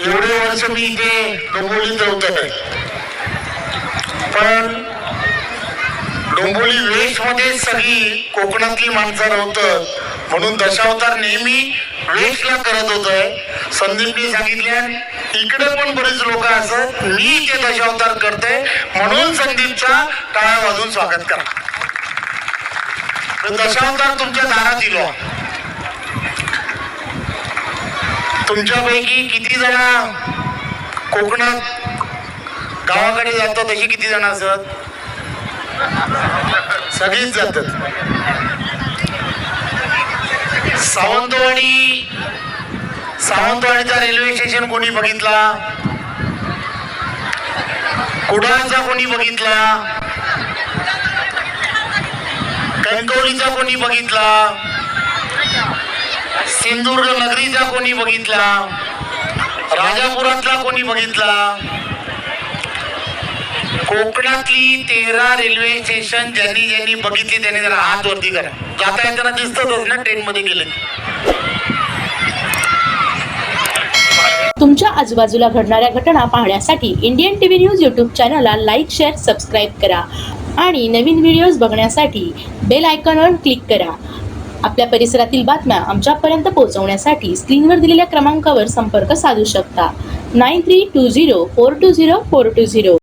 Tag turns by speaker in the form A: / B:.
A: एवढे वर्ष मी इथे डोंबोलीत होत पण डोंबोली वेशमध्ये सगळी कोकणातली माणसं नव्हतं म्हणून दशावतार नेहमी वेशला करत होत संदीपने सांगितल्या इकडे पण बरेच लोक असत मी ते दशावतार करते म्हणून संदीपचा टाळ्या वाजून स्वागत करा. तर दशावतार तुमच्या दारात दिलो तुमच्यापैकी किती जण कोकणात गावाकडे जातात तशी किती जण असत सगळीच जातात. सावंतवाडी सावंतवाडीचा रेल्वे स्टेशन कोणी बघितला? कुडाळचा कोणी बघितला? कणकवलीचा कोणी बघितला? सिंधुदुर्ग नगरीचा कोणी बघितला? राजापुरातला कोणी बघितला? कोकणातली तेरा रेल्वे स्टेशन ज्यांनी ज्यांनी बघितली त्यांनी जरा हात वरती करा. जाता येताना दिसतच ना ट्रेन मध्ये गेले.
B: तुमच्या आजूबाजूला घडणाऱ्या घटना पाहण्यासाठी इंडियन टीव्ही न्यूज यूट्यूब चॅनलला लाईक शेअर सबस्क्राईब करा. आणि नवीन व्हिडिओज बघण्यासाठी बेल आयकॉनवर क्लिक करा. आपल्या परिसरातील बातम्या आमच्यापर्यंत पोहोचवण्यासाठी स्क्रीनवर दिलेल्या क्रमांकावर संपर्क साधू शकता. Nine three two zero four two zero four two zero.